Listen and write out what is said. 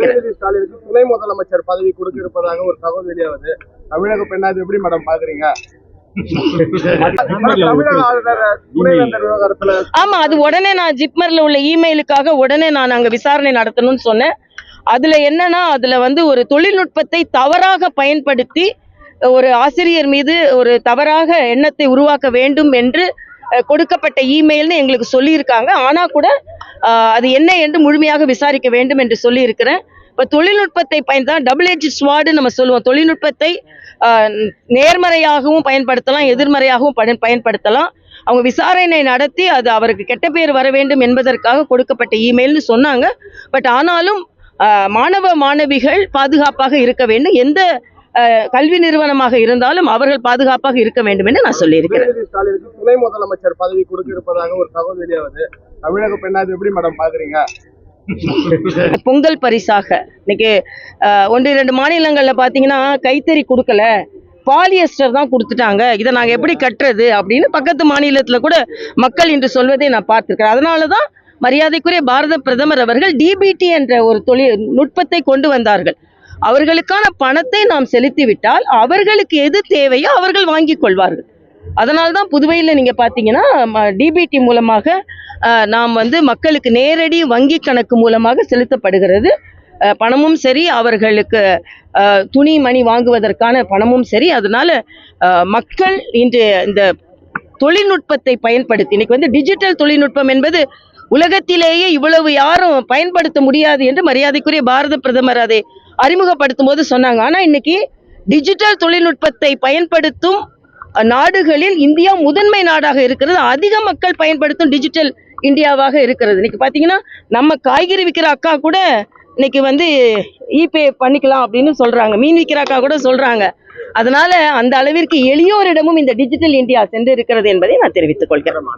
உதயநிதி ஸ்டாலினுக்கு துணை முதலமைச்சர் பதவி கொடுக்க இருப்பதாக ஒரு தகவல் வெளியாகுது. தமிழக பெண்ணா எப்படி மேடம் பாக்குறீங்க? ஆமா அது உடனே நான் ஜிப்மர்ல உள்ள இமெயிலுக்காக உடனே நான் அங்க விசாரணை நடத்தணும்னு சொன்னேன். அதுல என்னன்னா அதுல வந்து ஒரு தொழில்நுட்பத்தை தவறாக பயன்படுத்தி ஒரு ஆசிரியர் மீது ஒரு தவறாக எண்ணத்தை உருவாக்க வேண்டும் என்று கொடுக்கப்பட்ட இமெயில்னு எங்களுக்கு சொல்லியிருக்காங்க. ஆனா கூட அது என்ன என்று முழுமையாக விசாரிக்க வேண்டும் என்று சொல்லியிருக்கிறேன். இப்போ தொழில்நுட்பத்தை பயன்தான் டபுள் எஜ் ஸ்வாடு நம்ம சொல்லுவோம். தொழில்நுட்பத்தை நேர்மறையாகவும் பயன்படுத்தலாம் எதிர்மறையாகவும் பயன் பயன்படுத்தலாம். அவங்க விசாரணை நடத்தி அது அவருக்கு கெட்ட பேர் வர வேண்டும் என்பதற்காக கொடுக்கப்பட்ட இமெயில்னு சொன்னாங்க. பட் ஆனாலும் மாணவ மாணவிகள் பாதுகாப்பாக இருக்க வேண்டும். எந்த கல்வி நிறுவனமாக இருந்தாலும் அவர்கள் பாதுகாப்பாக இருக்க வேண்டும் என்று நான் சொல்லியிருக்கிறேன். துணை முதலமைச்சர் பதவி கொடுக்க இருப்பதாக ஒரு தகவல் வெளியாகுது தமிழக பெண்ணா இது எப்படி மேடம் பாக்குறீங்க? பொங்கல் பரிசாக. இன்னைக்கு ஒன்று இரண்டு மாநிலங்களில் பார்த்தீங்கன்னா கைத்தறி கொடுக்கல. பாலியஸ்டர் தான் கொடுத்துட்டாங்க. இதை நாங்கள் எப்படி கட்டுறது அப்படின்னு பக்கத்து மாநிலத்தில் கூட மக்கள் இன்று சொல்வதை நான் பார்த்துருக்கிறேன். அதனால தான் மரியாதைக்குரிய பாரத பிரதமர் அவர்கள் டிபிடி என்ற ஒரு தொழில் நுட்பத்தை கொண்டு வந்தார்கள். அவர்களுக்கான பணத்தை நாம் செலுத்திவிட்டால் அவர்களுக்கு எது தேவையோ அவர்கள் வாங்கி கொள்வார்கள். அதனால தான் புதுவையில் நீங்கள் பார்த்தீங்கன்னா டிபிடி மூலமாக நாம் வந்து மக்களுக்கு நேரடி வங்கி கணக்கு மூலமாக செலுத்தப்படுகிறது. பணமும் சரி அவர்களுக்கு துணி மணி வாங்குவதற்கான பணமும் சரி. அதனால மக்கள் இன்று இந்த தொழில்நுட்பத்தை பயன்படுத்தி இன்னைக்கு வந்து டிஜிட்டல் தொழில்நுட்பம் என்பது உலகத்திலேயே இவ்வளவு யாரும் பயன்படுத்த முடியாது என்று மரியாதைக்குரிய பாரத பிரதமர் அதை அறிமுகப்படுத்தும் போது சொன்னாங்க. ஆனா இன்னைக்கு டிஜிட்டல் தொழில்நுட்பத்தை பயன்படுத்தும் நாடுகளில் இந்தியா முதன்மை நாடாக இருக்கிறது. அதிக மக்கள் பயன்படுத்தும் டிஜிட்டல் இந்தியாவாக இருக்கிறது. இன்னைக்கு பாத்தீங்கன்னா நம்ம காய்கறி விற்கிற அக்கா கூட இன்னைக்கு வந்து இபே பண்ணிக்கலாம் அப்படின்னு சொல்றாங்க. மீன் விற்கிற அக்கா கூட சொல்றாங்க. அதனால அந்த அளவிற்கு எளியோரிடமும் இந்த டிஜிட்டல் இந்தியா சென்று இருக்கிறது என்பதை நான் தெரிவித்துக் கொள்கிறேன்.